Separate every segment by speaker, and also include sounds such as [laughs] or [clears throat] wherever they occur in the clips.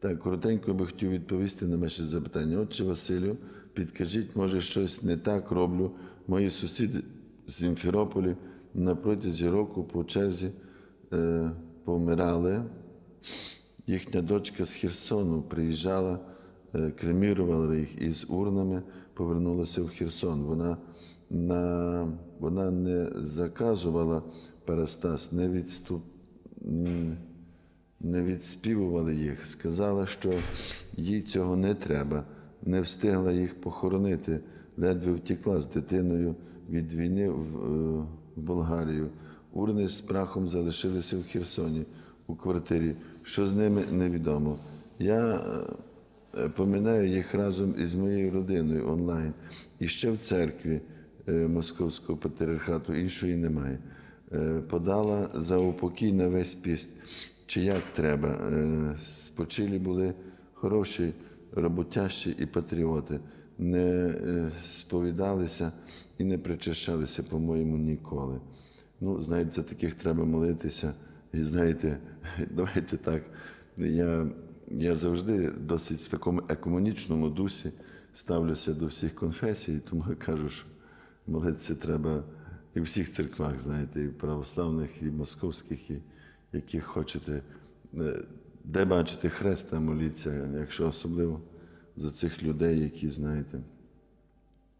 Speaker 1: Так, коротенько би хотів відповісти на ваші запитання. Отче Василю, підкажіть, може, щось не так роблю. Мої сусіди з Сімферополі на протязі року по черзі е, помирали. Їхня дочка з Херсону приїжджала, е, кремірувала їх із урнами, повернулася в Херсон. Вона, на, вона не заказувала Парастас, не відступ, не відспівували їх. Сказала, що їй цього не треба, не встигла їх похоронити, ледве втекла з дитиною від війни в, е, Болгарію. Урни з прахом залишилися в Херсоні у квартирі. Що з ними невідомо. Я е, поминаю їх разом із моєю родиною онлайн. І ще в церкві е, Московського патріархату іншої немає. Подала за упокій на весь піст. Чи як треба? Е, Спочилі були хороші, роботящі і патріоти. Не е, сповідалися і не причащалися, по-моєму, ніколи. Ну, знаєте, за таких треба молитися. І знаєте, [laughs] давайте так. Я, я завжди досить в такому екомунічному дусі ставлюся до всіх конфесій, тому я кажу, що молитися треба і в всіх церквах, знаєте, і православних, і московських, і яких хочете. Е, Де бачите хреста, моліться, якщо особливо за цих людей, які, знаєте,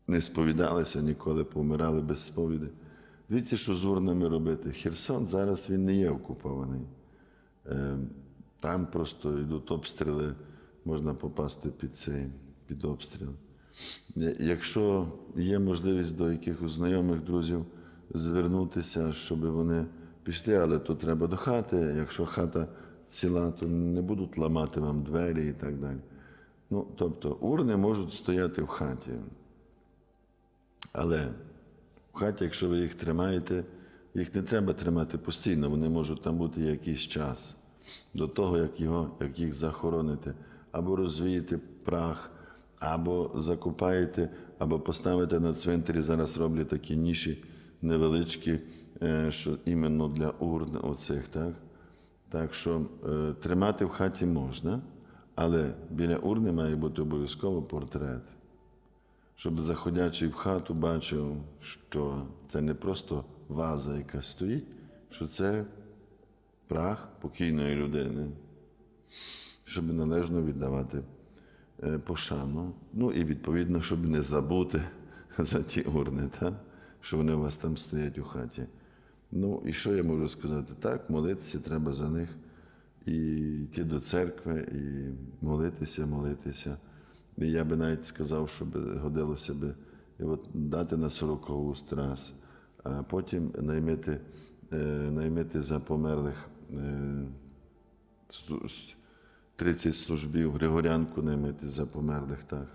Speaker 1: не сповідалися ніколи, помирали без сповіді. Дивіться, що з урнами робити. Херсон зараз він не є окупований. Е, Там просто йдуть обстріли, можна попасти під цей під обстріл. Е, Якщо є можливість до якихось знайомих друзів звернутися, щоб вони пішли, але то треба до хати. Якщо хата ціла, то не будуть ламати вам двері і так далі. Ну, тобто урни можуть стояти в хаті. Але в хаті, якщо ви їх тримаєте, їх не треба тримати постійно, вони можуть там бути якийсь час до того, як, його, як їх захоронити, або розвієте прах, або закопаєте, або поставите на цвинтарі. Зараз роблять такі ніші невеличкі, що іменно для урн оцих. Так, так що е, тримати в хаті можна, але біля урни має бути обов'язково портрет щоб заходячи в хату бачив, що це не просто ваза, яка стоїть, що це прах покійної людини, щоб належно віддавати е, пошану. Ну і відповідно, щоб не забути [laughs] за ті урни, та? що вони у вас там стоять у хаті. Ну і що я можу сказати? Так, молитися треба за них і йти до церкви, і молитися, молитися. І я би навіть сказав, що би годилося от дати на сорокову страс, а потім наймити, е, наймити за померлих е, 30 службів, Григорянку наймити за померлих так.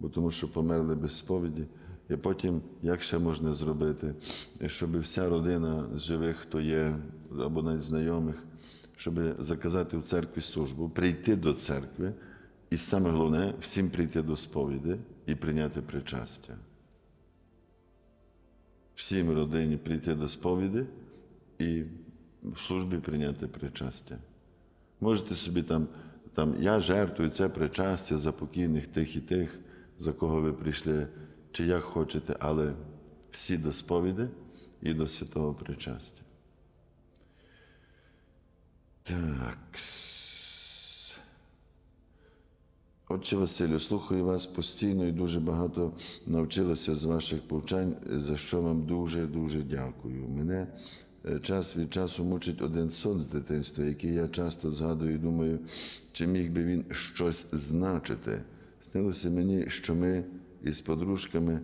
Speaker 1: Бо тому що померли без сповіді. І потім, як ще можна зробити, щоб вся родина з живих, хто є, або навіть знайомих, щоб заказати в церкві службу, прийти до церкви, і саме головне всім прийти до сповіді і прийняти причастя. Всім родині прийти до сповіді і в службі прийняти причастя. Можете собі там, там я жертвую це причастя за покійних тих і тих, за кого ви прийшли, чи як хочете, але всі до сповіді і до святого причастя. Так. Отче Василю, слухаю вас постійно і дуже багато навчилася з ваших повчань, за що вам дуже-дуже дякую. Мене е, час від часу мучить один сон з дитинства, який я часто згадую і думаю, чи міг би він щось значити. Снилося мені, що ми із подружками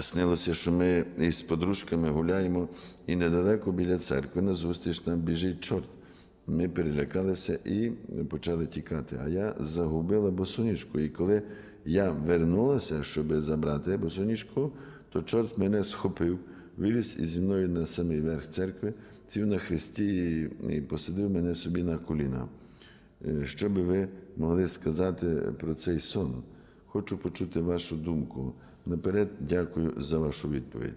Speaker 1: Снилося, що ми із подружками гуляємо і недалеко біля церкви назустріч нам біжить чорт. Ми перелякалися і почали тікати. А я загубила босоніжку. І коли я вернулася, щоб забрати босоніжку, то чорт мене схопив, виліз і зі мною на самий верх церкви, сів на хресті і- посадив мене собі на коліна. Е, Що би ви могли сказати про цей сон? Хочу почути вашу думку. Наперед дякую за вашу відповідь.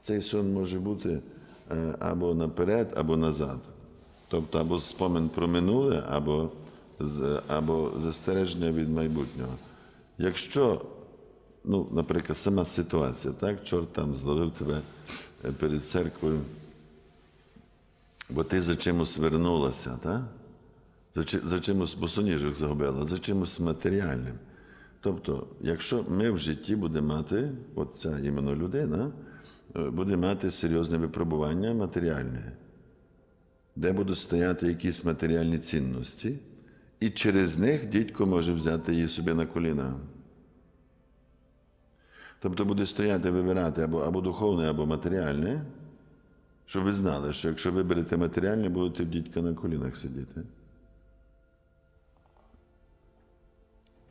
Speaker 1: Цей сон може бути е, або наперед, або назад. Тобто або спомин про минуле, або, або застереження від майбутнього. Якщо, ну, наприклад, сама ситуація, так, чорт там зловив тебе е, перед церквою, бо ти за чимось вернулася, так? За, за чимось босоніжок загубила, за чимось матеріальним. Тобто, якщо ми в житті будемо мати, от ця іменно людина, е, буде мати серйозне випробування матеріальне, де будуть стояти якісь матеріальні цінності, і через них дідько може взяти її собі на коліна. Тобто буде стояти вибирати або, або духовне, або матеріальне, щоб ви знали, що якщо виберете матеріальне, будете в дідька на колінах сидіти.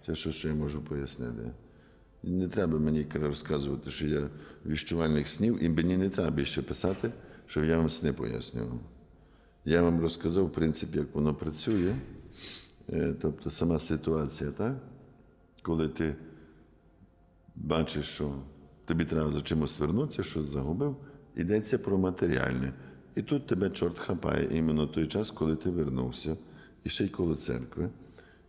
Speaker 1: Це що, що я можу пояснити. Не треба мені розказувати, що я віщувальник снів, і мені не треба більше писати, щоб я вам сни пояснював. Я вам розказав, в принципі, як воно працює. Е, Тобто сама ситуація, так? коли ти бачиш, що тобі треба за чимось вернутися, щось загубив, йдеться про матеріальне. І тут тебе чорт хапає іменно той час, коли ти вернувся, і ще й коло церкви.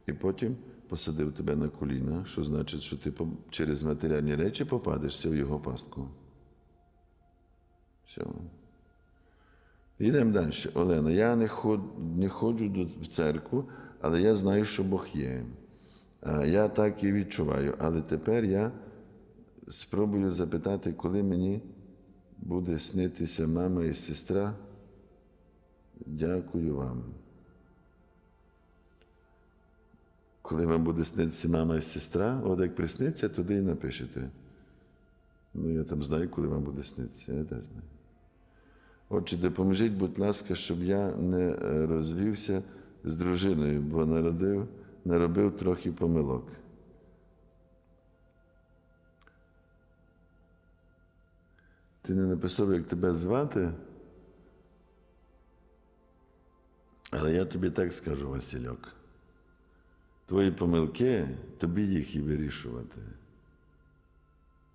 Speaker 1: І потім посадив тебе на коліна, що значить, що ти через матеріальні речі попадешся в його пастку. Все. Йдемо далі. Олена, я не, ход, не ходжу в церкву, але я знаю, що Бог є. Я так і відчуваю. Але тепер я спробую запитати, коли мені буде снитися мама і сестра. Дякую вам. Коли вам буде снитися мама і сестра, от як присниться, туди і напишете. Ну, я там знаю, коли вам буде снитися, я теж знаю. Отже, допоможіть, будь ласка, щоб я не е, розвівся з дружиною, бо народив, наробив трохи помилок. Ти не написав, як тебе звати? Але я тобі так скажу, Васильок. Твої помилки, тобі їх і вирішувати,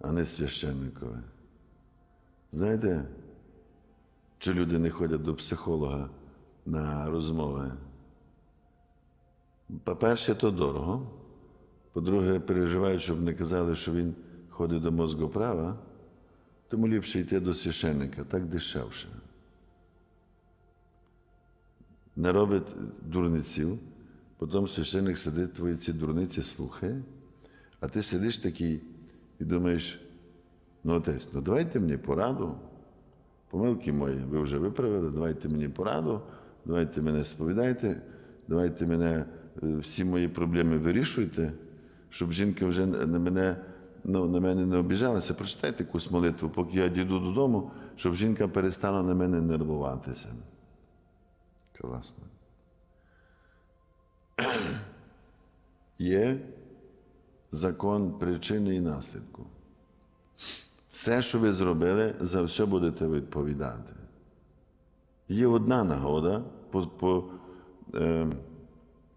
Speaker 1: а не священникове. Знаєте, чи люди не ходять до психолога на розмови? По-перше, то дорого. По-друге, переживають, щоб не казали, що він ходить до мозгоправа, тому ліпше йти до священника, так дешевше. Не робить дурниців, потім священник сидить, твої ці дурниці слухає, а ти сидиш такий і думаєш, ну отець, ну давайте мені пораду. Помилки мої ви вже виправили, давайте мені пораду, давайте мене сповідайте, давайте мене е, всі мої проблеми вирішуйте, щоб жінка вже на мене, ну, на мене не обіжалася. Прочитайте якусь молитву, поки я дійду додому, щоб жінка перестала на мене нервуватися. Класно. [clears throat] Є закон причини і наслідку. Все, що ви зробили, за все будете відповідати. Є одна нагода, по, по, е,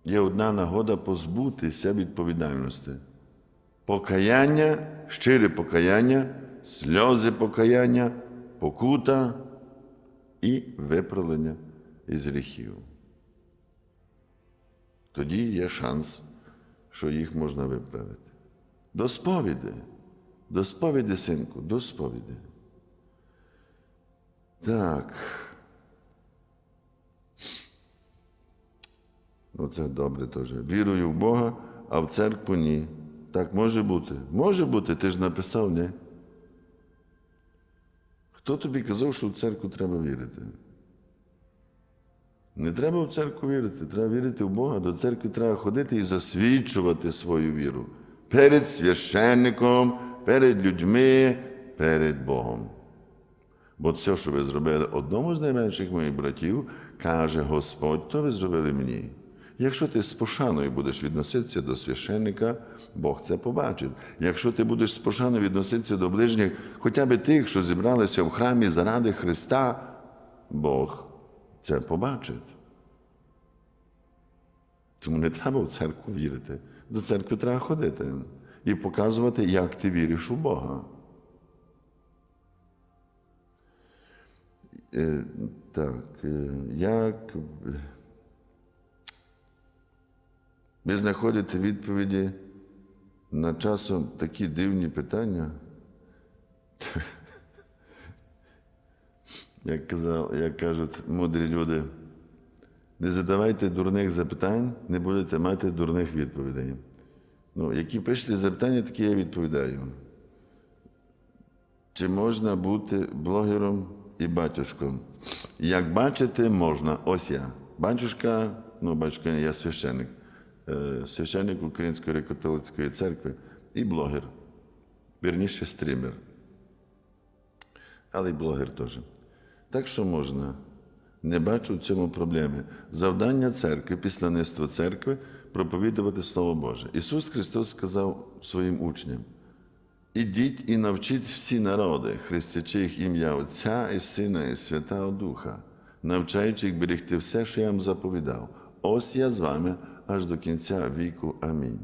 Speaker 1: є одна нагода позбутися відповідальності. Покаяння, щире покаяння, сльози покаяння, покута і виправлення із гріхів. Тоді є шанс, що їх можна виправити. До сповіді. До сповіді, синку, до сповіді. Так. Ну, це добре теж. Вірую в Бога, а в церкву ні. Так може бути. Може бути, ти ж написав, ні? Хто тобі казав, що в церкву треба вірити? Не треба в церкву вірити, треба вірити в Бога. До церкви треба ходити і засвідчувати свою віру перед священником, перед людьми, перед Богом. Бо все, що ви зробили одному з найменших моїх братів, каже Господь, то ви зробили мені. Якщо ти з пошаною будеш відноситися до священника, Бог це побачить. Якщо ти будеш з пошаною відноситися до ближніх, хоча б тих, що зібралися в храмі заради Христа, Бог це побачить. Тому не треба в церкву вірити. До церкви треба ходити і показувати, як ти віриш у Бога. Е, Так, е, як ви знаходите відповіді на часом такі дивні питання? [laughs] Як, казав, як кажуть мудрі люди, не задавайте дурних запитань, не будете мати дурних відповідей. Ну, які пишете запитання, такі я відповідаю. Чи можна бути блогером і батюшком? Як бачите, можна. Ось я. Батюшка, ну, батюшка, я священник, священник Української греко-католицької церкви і блогер. Вірніше, стрімер. Але й блогер теж. Так що можна. Не бачу в цьому проблеми. Завдання церкви, післаництво церкви проповідувати Слово Боже. Ісус Христос сказав своїм учням: Ідіть і навчіть всі народи, хрестячи їх ім'я Отця і Сина, і Святого Духа, навчаючи їх берегти все, що я вам заповідав. Ось я з вами аж до кінця віку. Амінь.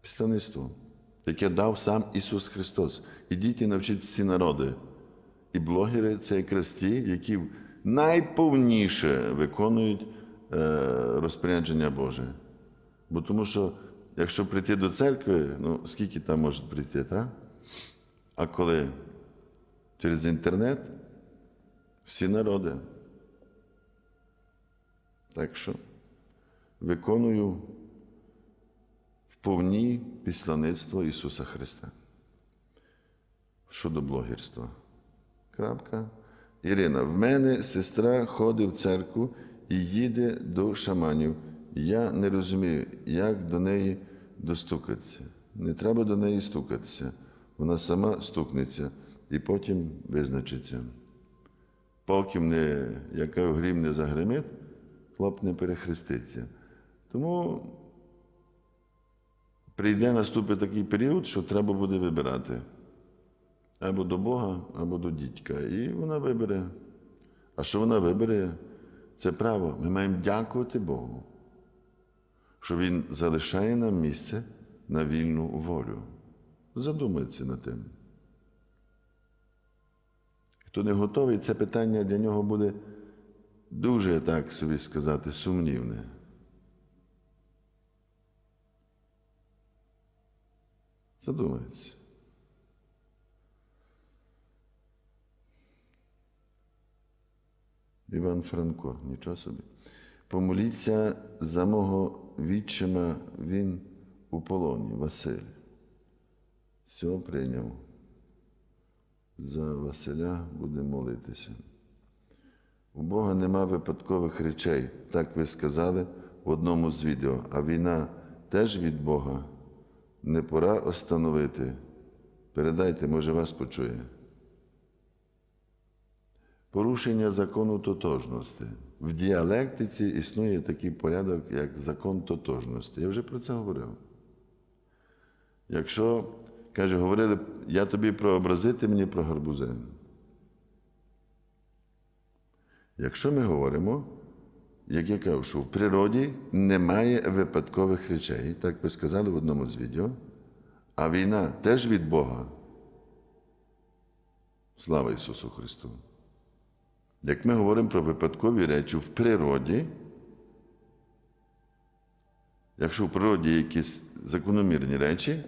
Speaker 1: Післаництво, яке дав сам Ісус Христос. Ідіть і навчіть всі народи. І блогери це якраз ті, які найповніше виконують е, розпорядження Боже. Бо тому що, якщо прийти до церкви, ну скільки там може прийти, так? А коли через інтернет всі народи. Так що виконую вповні післаництво Ісуса Христа щодо блогерства. Крапка. Ірина, в мене сестра ходить в церкву і їде до шаманів. Я не розумію, як до неї достукатися. Не треба до неї стукатися. Вона сама стукнеться і потім визначиться. Поки не, яка грім не загримить, хлоп не перехреститься. Тому прийде наступить такий період, що треба буде вибирати або до Бога, або до дідька. І вона вибере. А що вона вибере, це право. Ми маємо дякувати Богу, що Він залишає нам місце на вільну волю. Задумайтеся над тим. Хто не готовий, це питання для нього буде дуже, так собі сказати, сумнівне. Задумайтеся. Іван Франко, нічого собі. Помоліться за мого відчима, він у полоні, Василь. Все прийняв. За Василя буде молитися. У Бога нема випадкових речей, так ви сказали в одному з відео, а війна теж від Бога. Не пора остановити. Передайте, може, вас почує. Порушення закону тотожності. В діалектиці існує такий порядок, як закон тотожності. Я вже про це говорив. Якщо, каже, говорили, я тобі прообразити мені про гарбузин. Якщо ми говоримо, як я кажу, що в природі немає випадкових речей, так ви сказали в одному з відео, а війна теж від Бога. Слава Ісусу Христу! Як ми говоримо про випадкові речі в природі, якщо в природі є якісь закономірні речі,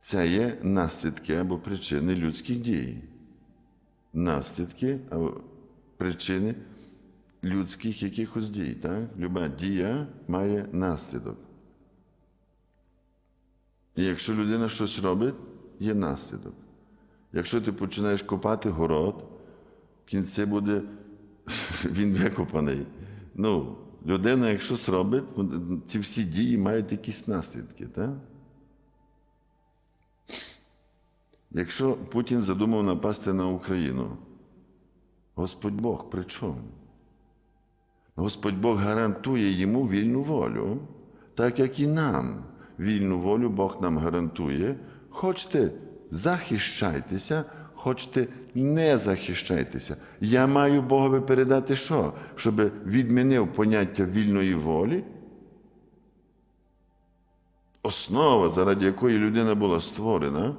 Speaker 1: це є наслідки або причини людських дій. Наслідки або причини людських якихось дій. Так? Люба дія має наслідок. І якщо людина щось робить, є наслідок. Якщо ти починаєш копати город, в кінці буде [laughs] він викопаний. Ну, людина, якщо зробить, ці всі дії мають якісь наслідки. Так? Якщо Путін задумав напасти на Україну, Господь Бог при чому? Господь Бог гарантує йому вільну волю, так як і нам. Вільну волю Бог нам гарантує. Хочете, захищайтеся, хочете, не захищайтеся. Я маю Богові передати що? Щоб відмінив поняття вільної волі. Основа, заради якої людина була створена,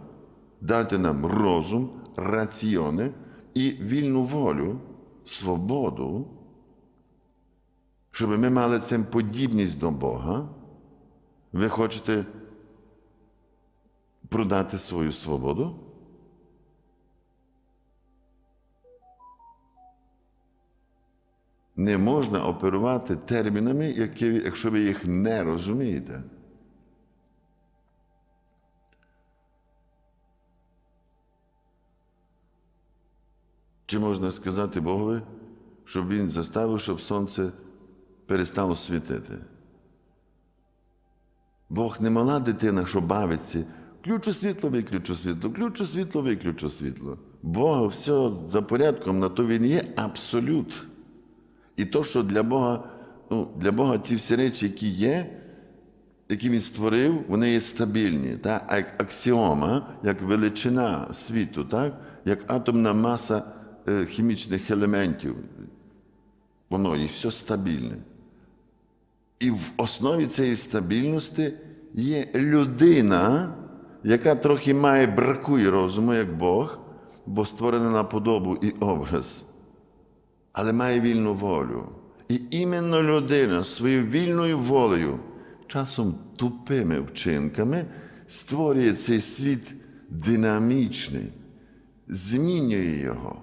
Speaker 1: дати нам розум, раціони і вільну волю, свободу, щоб ми мали цим подібність до Бога, ви хочете продати свою свободу? Не можна оперувати термінами, якщо ви їх не розумієте. Чи можна сказати Богові, щоб він заставив, щоб сонце перестало світити? Бог не мала дитина, що бавиться. Включу світло, виключу світло, включу світло, виключу світло. Бога все за порядком, на то він є абсолют. І то, що для Бога, ну, для Бога ті всі речі, які є, які він створив, вони є стабільні. Так? А як аксіома, як величина світу, так? як атомна маса хімічних елементів, воно є все стабільне. І в основі цієї стабільності є людина, яка трохи має бракує розуму, як Бог, бо створена на подобу і образ, але має вільну волю. І іменно людина своєю вільною волею, часом тупими вчинками, створює цей світ динамічний, змінює його.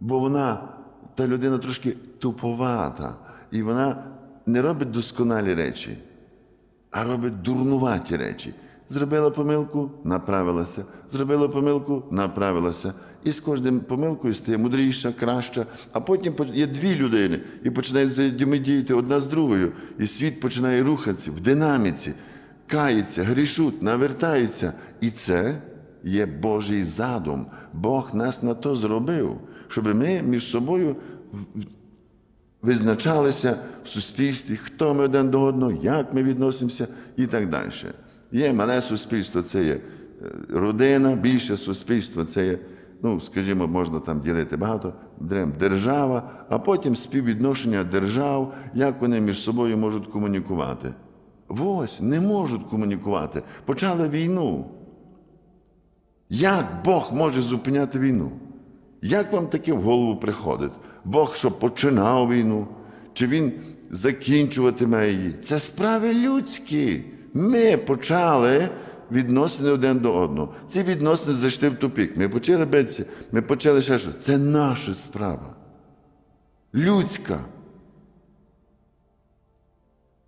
Speaker 1: Бо вона, та людина трошки туповата, і вона не робить досконалі речі, а робить дурнуваті речі. Зробила помилку, направилася, зробила помилку, направилася. І з кожним помилкою стає мудріша, краща. А потім є дві людини і починають взаємодіяти одна з другою. І світ починає рухатися в динаміці, каються, грішуть, навертаються. І це є Божий задум. Бог нас на то зробив, щоб ми між собою визначалися в суспільстві, хто ми один до одного, як ми відносимося і так далі. Є мале суспільство, це є родина, більше суспільство це є, ну, скажімо, можна там ділити багато, держава, а потім співвідношення держав, як вони між собою можуть комунікувати. Ось не можуть комунікувати. Почали війну. Як Бог може зупиняти війну? Як вам таке в голову приходить? Бог що починав війну, чи Він закінчуватиме її? Це справи людські. Ми почали відносини один до одного. Ці відносини зайшли в тупік. Ми почали битися, ми почали ще щось. Це наша справа. Людська.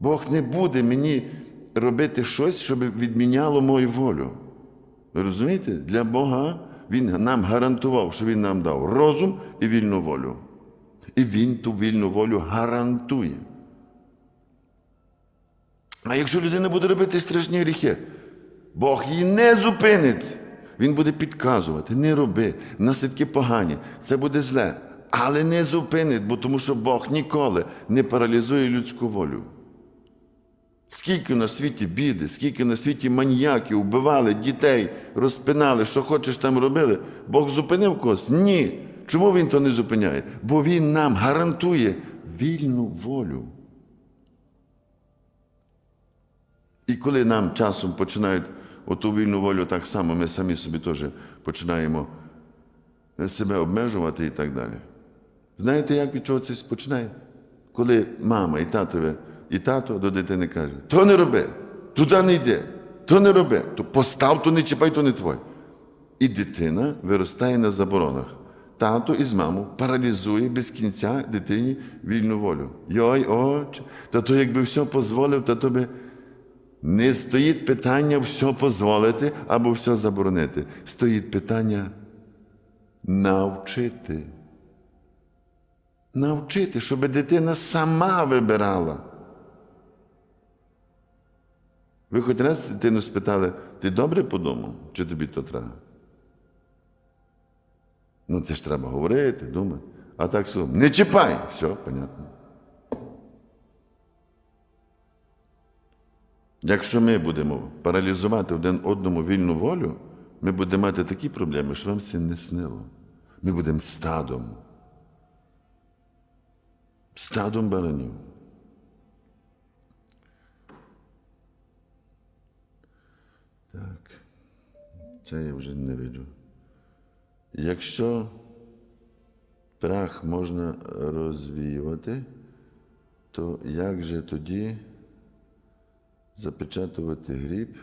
Speaker 1: Бог не буде мені робити щось, щоб відміняло мою волю. Ви розумієте? Для Бога Він нам гарантував, що Він нам дав розум і вільну волю. І Він ту вільну волю гарантує. А якщо людина буде робити страшні гріхи, Бог її не зупинить. Він буде підказувати, не роби, наслідки погані, це буде зле. Але не зупинить, бо тому що Бог ніколи не паралізує людську волю. Скільки на світі біди, скільки на світі маньяків вбивали дітей, розпинали, що хочеш там робили. Бог зупинив когось? Ні. Чому він то не зупиняє? Бо Він нам гарантує вільну волю. І коли нам часом починають оту вільну волю так само, ми самі собі теж починаємо себе обмежувати і так далі. Знаєте, як від чого це починає? Коли мама і татове, і тато до дитини каже, то не роби, туди не йди, то не роби, то постав, то не чіпай, то не твоє. І дитина виростає на заборонах. Тато із мамою паралізує без кінця дитині вільну волю. Йой, отче, та то якби все дозволив, то тобі не стоїть питання все дозволити або все заборонити. Стоїть питання навчити. Навчити, щоб дитина сама вибирала. Ви хоч раз дитину спитали, ти добре подумав, чи тобі то треба? Ну, це ж треба говорити, думати. А так все, не чіпай, все, понятно. Якщо ми будемо паралізувати один одному вільну волю, ми будемо мати такі проблеми, що вам це не снило. Ми будемо стадом. Стадом баранів. Так. Це я вже не виджу. якщо прах можна розвіювати, то як же тоді запечатувати гріб,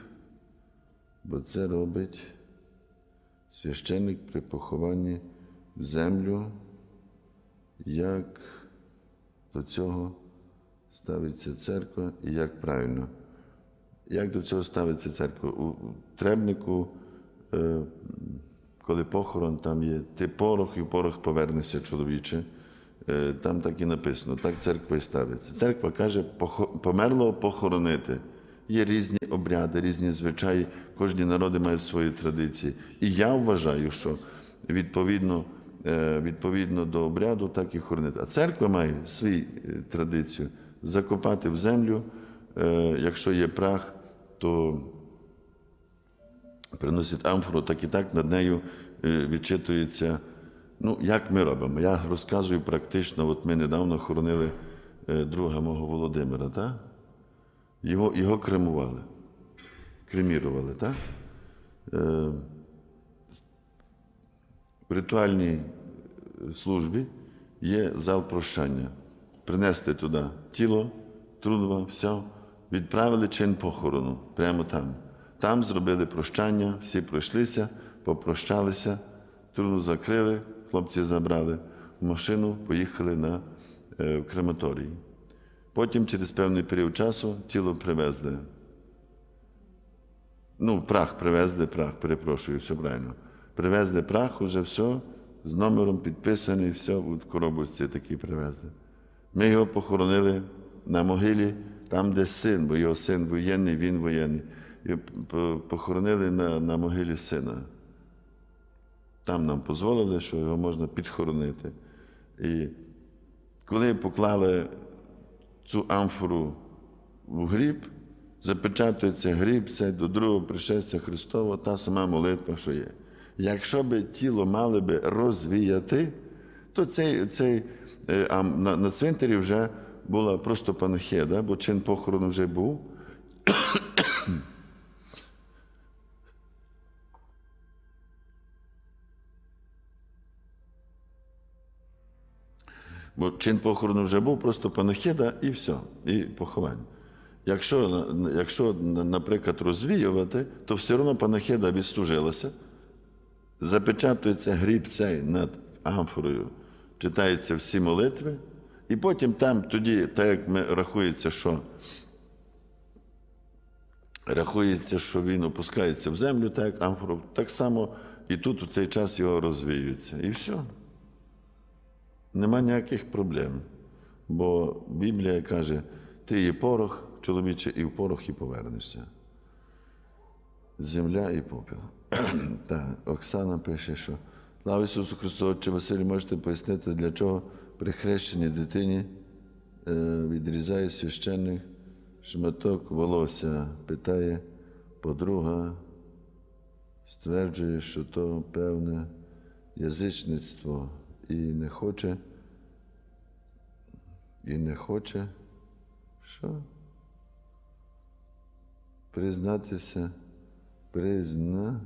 Speaker 1: бо це робить священник при похованні в землю, як до цього ставиться церква і як правильно. Як до цього ставиться церква? У требнику, коли похорон, там є ти порох і порох повернешся чоловіче. Е, Там так і написано, так церква і ставиться. Церква каже, «Похо- померлого похоронити. Є різні обряди, різні звичаї, кожні народи мають свої традиції. І я вважаю, що відповідно, е, відповідно до обряду, так і хоронити. А церква має свою традицію закопати в землю. Е, Якщо є прах, то приносять амфору, так і так над нею е, відчитується. Ну, як ми робимо? Я розказую практично, от ми недавно хоронили е, друга мого Володимира, так? Його, його кремували, кремірували, так? Е, в ритуальній службі є зал прощання. Принесли туди тіло, трунова, все, відправили чин похорону прямо там. Там зробили прощання, всі пройшлися, попрощалися, труну закрили, хлопці забрали в машину, поїхали на е, крематорій. Потім, через певний період часу, тіло привезли. Ну, прах привезли, прах, перепрошую, все правильно. Привезли прах, уже все, з номером підписаний, все, в коробочці такі привезли. Ми його похоронили на могилі, там, де син, бо його син воєнний, він воєнний. І похоронили на, на могилі сина. Там нам дозволили, що його можна підхоронити. І коли поклали цю амфору в гріб, запечатується гріб, це до другого пришестя Христова, та сама молитва, що є. Якщо би тіло мали би розвіяти, то цей, цей, е, а на, на цвинтарі вже була просто панахида, бо чин похорону вже був. Бо чин похорону вже був, просто панахида і все, і поховання. Якщо, якщо, наприклад, розвіювати, то все одно панахида відслужилася, запечатується гріб цей над амфорою, читаються всі молитви, і потім там тоді, так як ми рахується, що рахується, що він опускається в землю, так як амфору, так само і тут у цей час його розвіюється. І все. Нема ніяких проблем. Бо Біблія каже, ти є порох, чоловіче, і в порох і повернешся. Земля і попіл. [clears throat] Так, Оксана пише, що слава Ісусу Христу, Отче Василь, можете пояснити, для чого при хрещенні дитині е, відрізає священник шматок волосся, питає подруга, стверджує, що то певне язичництво і не хоче, і не хоче, що? Признатися, призна,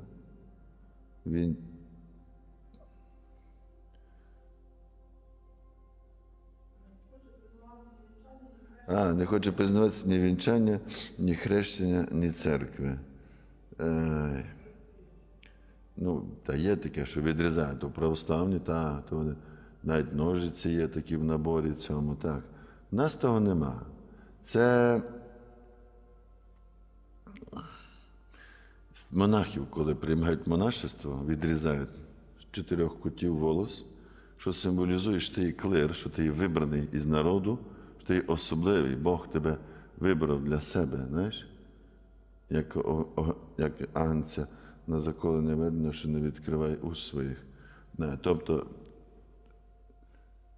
Speaker 1: він. А, не хоче признаватися ні вінчання, ні хрещення, ні церкви. Е, Ну, та є таке, що відрізають. То православні, та, то навіть ножиці є такі в наборі цьому, так. У нас того нема. Це монахів, коли приймають монашество, відрізають з чотирьох кутів волос, що символізує, що ти клир, що ти вибраний із народу, що ти особливий, Бог тебе вибрав для себе, знаєш? як, як агнця на заколене видно, що не відкривай уст своїх. Тобто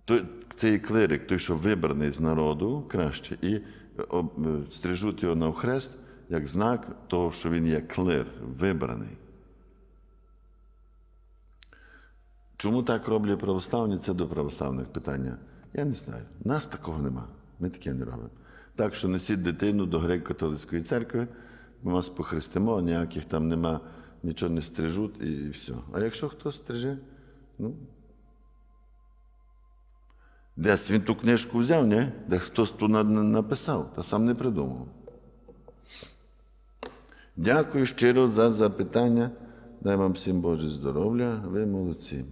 Speaker 1: той, цей клирик, той, що вибраний з народу, краще, і об, е, стрижуть його на хрест як знак того, що він є клир, вибраний. Чому так роблять православні? Це до православних питання. Я не знаю. Нас такого нема. Ми таке не робимо. Так що несіть дитину до греко-католицької церкви, ми вас похрестимо, ніяких там нема, нічого не стрижуть і все. А якщо хто стриже, Ну. Десь він ту книжку взяв, ні? Де хтось ту на- на- написав, та сам не придумав. Дякую щиро за запитання. Дай вам всім Боже здоров'я. Ви молодці.